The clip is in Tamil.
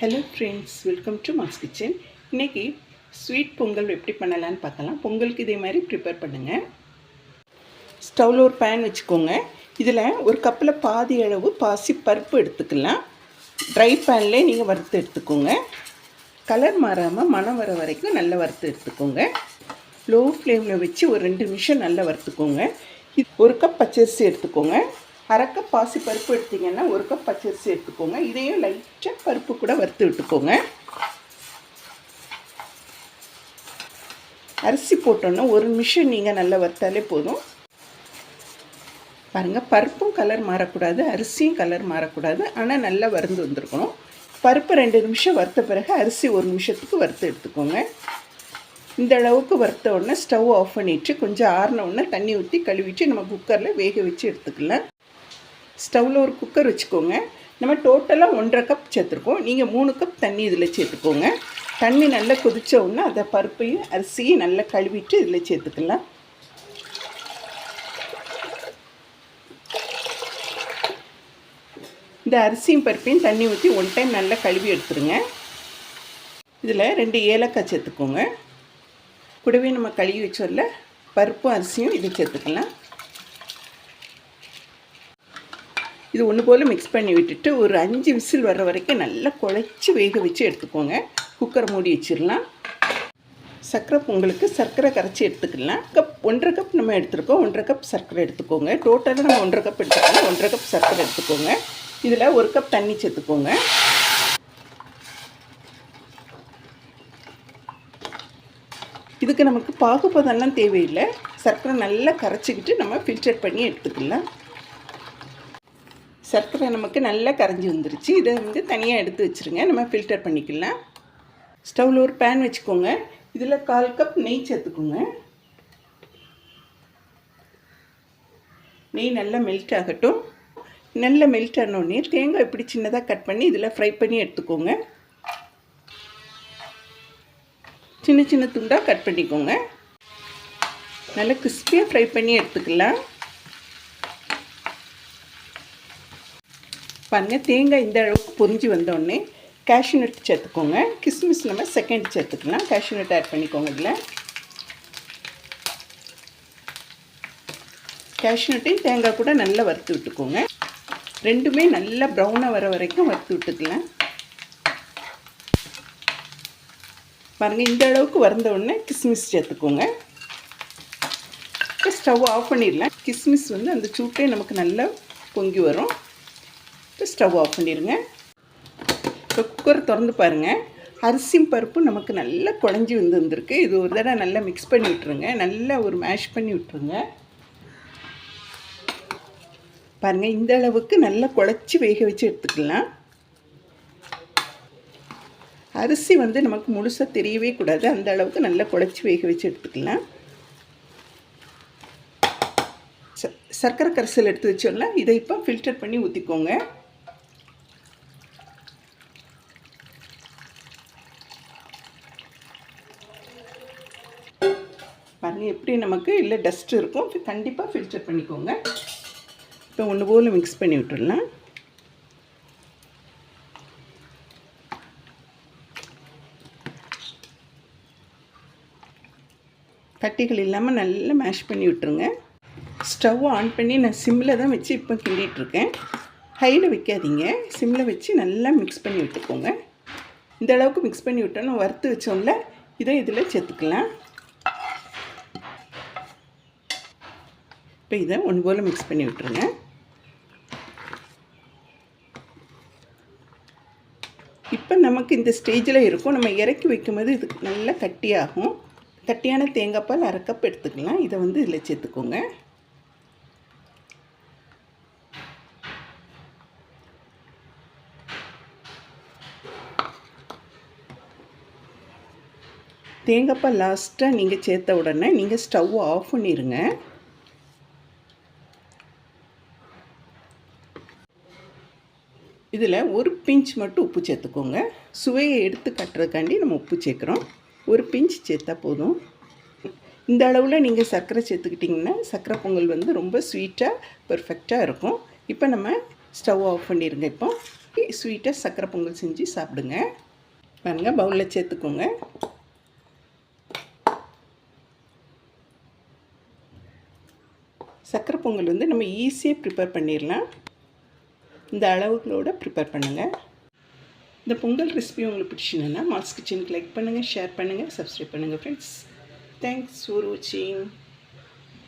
Hello friends welcome to mass kitchen இன்றைக்கி ஸ்வீட் பொங்கல் எப்படி பண்ணலான்னு பார்க்கலாம். பொங்கலுக்கு இதே மாதிரி ப்ரிப்பேர் பண்ணுங்கள் ஸ்டவ்வில் ஒரு பேன் வச்சுக்கோங்க. இதில் ஒரு கப்பில் பாதி அளவு பாசி பருப்பு எடுத்துக்கலாம். ட்ரை பேன்லேயே நீங்கள் வறுத்து எடுத்துக்கோங்க. கலர் மாறாமல் மணம் வர வரைக்கும் நல்லா வறுத்து எடுத்துக்கோங்க. லோ ஃப்ளேமில் வச்சு ஒரு ரெண்டு நிமிஷம் நல்லா வறுத்துக்கோங்க. இது ஒரு கப் பச்சரிசி எடுத்துக்கோங்க. அரை கப் பாசி பருப்பு எடுத்தீங்கன்னா ஒரு கப் பச்சரிசி எடுத்துக்கோங்க. இதையும் லைட்டாக பருப்பு கூட வறுத்து விட்டுக்கோங்க. அரிசி போட்டோன்னா ஒரு நிமிஷம் நீங்கள் நல்லா வறுத்தாலே போதும். பாருங்கள் பருப்பும் கலர் மாறக்கூடாது அரிசியும் கலர் மாறக்கூடாது. ஆனால் நல்லா வறுந்து வந்திருக்கணும். பருப்பு ரெண்டு நிமிஷம் வறுத்த பிறகு அரிசி ஒரு நிமிஷத்துக்கு வறுத்து எடுத்துக்கோங்க. இந்த அளவுக்கு வறுத்த உடனே ஸ்டவ் ஆஃப் பண்ணிவிட்டு கொஞ்சம் ஆறின உடனே தண்ணி ஊற்றி கழுவிட்டு நம்ம குக்கரில் வேக வச்சு எடுத்துக்கலாம். ஸ்டவ்வில் ஒரு குக்கர் வச்சுக்கோங்க. நம்ம டோட்டலாக ஒன்றரை கப் சேர்த்துருக்கோம். நீங்கள் மூணு கப் தண்ணி இதில் சேர்த்துக்கோங்க. தண்ணி நல்லா கொதித்த உடனே அதை பருப்பையும் அரிசியும் நல்லா கழுவிட்டு இதில் சேர்த்துக்கலாம். இந்த அரிசியும் பருப்பையும் தண்ணி ஊற்றி ஒன் டைம் நல்லா கழுவி எடுத்துருங்க. இதில் ரெண்டு ஏலக்காய் சேர்த்துக்கோங்க. கூடவே நம்ம கழுவி வச்சோம்ல பருப்பும் அரிசியும் இதை சேர்த்துக்கலாம். இது ஒன்று போல் மிக்ஸ் பண்ணி விட்டுட்டு ஒரு அஞ்சு விசில் வர்ற வரைக்கும் நல்லா குழைச்சி வேக வச்சு எடுத்துக்கோங்க. குக்கரை மூடி வச்சிடலாம். சர்க்கரை பொங்கலுக்கு சர்க்கரை கரைச்சி எடுத்துக்கலாம். கப் ஒன்றரை கப் நம்ம எடுத்துருக்கோம். ஒன்றரை கப் சர்க்கரை எடுத்துக்கோங்க. டோட்டலாக நம்ம ஒன்றரை கப் எடுத்துக்கோங்க ஒன்றரை கப் சர்க்கரை எடுத்துக்கோங்க. இதில் ஒரு கப் தண்ணி சேர்த்துக்கோங்க. இதுக்கு நமக்கு பாகுபதம்லாம் தேவையில்லை. சர்க்கரை நல்லா கரைச்சிக்கிட்டு நம்ம ஃபில்டர் பண்ணி எடுத்துக்கலாம். சர்க்கரை நமக்கு நல்லா கரைஞ்சி வந்துருச்சு. இதை வந்து தனியாக எடுத்து வச்சுருங்க. நம்ம ஃபில்டர் பண்ணிக்கலாம். ஸ்டவ்வில் ஒரு பேன் வச்சுக்கோங்க. இதில் கால் கப் நெய் சேர்த்துக்கோங்க. நெய் நல்லா மெல்ட் ஆகட்டும். நல்லா மெல்ட் ஆனோடனே தேங்காய் இப்படி சின்னதாக கட் பண்ணி இதில் ஃப்ரை பண்ணி எடுத்துக்கோங்க. சின்ன சின்ன துண்டாக கட் பண்ணிக்கோங்க. நல்லா கிறிஸ்பியாக ஃப்ரை பண்ணி எடுத்துக்கலாம். பாருங்கள் தேங்காய் இந்த அளவுக்கு பொறிஞ்சு வந்தோடனே கேஷ்யூ நட் சேர்த்துக்கோங்க. கிஸ்மிஸ் நம்ம செகண்ட் சேர்த்துக்கலாம். கேஷ்யூ நட் ஆட் பண்ணிக்கோங்க இதில். கேஷ்யூ நட்டையும் தேங்காய் கூட நல்லா வறுத்து விட்டுக்கோங்க. ரெண்டுமே நல்லா ப்ரௌனாக வர வரைக்கும் வறுத்து விட்டுக்கலாம். பாருங்கள் இந்த அளவுக்கு வறந்த உடனே கிஸ்மிஸ் சேர்த்துக்கோங்க. ஸ்டவ் ஆஃப் பண்ணிடலாம். கிஸ்மிஸ் வந்து அந்த சூட்டே நமக்கு நல்லா பொங்கி வரும். ஸ்டவ் ஆஃப் பண்ணிடுங்க. இப்போ குக்கர் திறந்து பாருங்கள் அரிசியும் பருப்பும் நமக்கு நல்லா குழஞ்சி வந்து வந்திருக்கு இது ஒரு தடவை நல்லா மிக்ஸ் பண்ணி விட்ருங்க நல்லா ஒரு மேஷ் பண்ணி விட்ருங்க பாருங்கள் இந்த அளவுக்கு நல்லா குழச்சி வேக வச்சு எடுத்துக்கலாம். அரிசி வந்து நமக்கு முழுசாக தெரியவே கூடாது. அந்த அளவுக்கு நல்லா குழச்சி வேக வச்சு எடுத்துக்கலாம். ச சர்க்கரை கரைசல் எடுத்து வச்சோம்னா இதை இப்போ ஃபில்டர் பண்ணி ஊற்றிக்கோங்க பாருங்கள் எப்படி நமக்கு இல்லை டஸ்ட் இருக்கும் கண்டிப்பாக ஃபில்டர் பண்ணிக்கோங்க. இப்போ ஒன்று போல் மிக்ஸ் பண்ணி விட்டுடலாம். கட்டிகள் இல்லாமல் நல்லா மேஷ் பண்ணி விட்டுருங்க. ஸ்டவ் ஆன் பண்ணி நான் சிம்மில் தான் வச்சு இப்போ கிண்டிகிட்ருக்கேன் ஹையில் வைக்காதீங்க. சிம்மில் வச்சு நல்லா மிக்ஸ் பண்ணி விட்டுக்கோங்க. இந்த அளவுக்கு மிக்ஸ் பண்ணி விட்டோன்னு வறுத்து வச்சோம்ல இதை இதில் சேர்த்துக்கலாம். இப்போ இதை ஒன்று போல் மிக்ஸ் பண்ணி விட்டுருங்க. இப்போ நமக்கு இந்த ஸ்டேஜில் இருக்கும். நம்ம இறக்கி வைக்கும்போது இது நல்லா கட்டியாகும். கட்டியான தேங்காய் பால் அரை கப் எடுத்துக்கலாம். இதை வந்து இதில் சேர்த்துக்கோங்க. தேங்காய்ப்பால் லாஸ்ட்டாக நீங்கள் சேர்த்த உடனே நீங்கள் ஸ்டவ் ஆஃப் பண்ணிடுங்க இதில் ஒரு பிஞ்ச் மட்டும் உப்பு சேர்த்துக்கோங்க. சுவையை எடுத்து கட்டுறதுக்காண்டி நம்ம உப்பு சேர்க்குறோம். ஒரு பிஞ்ச் சேர்த்தா போதும். இந்த அளவில் நீங்கள் சர்க்கரை சேர்த்துக்கிட்டிங்கன்னா சர்க்கரை பொங்கல் வந்து ரொம்ப ஸ்வீட்டாக பர்ஃபெக்டாக இருக்கும். இப்போ நம்ம ஸ்டவ் ஆஃப் பண்ணிடுங்க இப்போ. ஸ்வீட்டாக சக்கரை பொங்கல் செஞ்சு சாப்பிடுங்க. பாருங்கள் பவுலில் சேர்த்துக்கோங்க. சக்கரை பொங்கல் வந்து நம்ம ஈஸியாக ப்ரிப்பேர் பண்ணிடலாம். இந்த அளவுகளோட ப்ரிப்பேர் பண்ணுங்கள் இந்த பொங்கல் ரெசிபி உங்களுக்கு பிடிச்சிருந்ததுன்னா மாஸ் கிச்சனுக்கு லைக் பண்ணுங்கள் ஷேர் பண்ணுங்கள் சப்ஸ்கிரைப் பண்ணுங்கள் ஃப்ரெண்ட்ஸ் தேங்க்ஸ் ஃபார் வாட்சிங்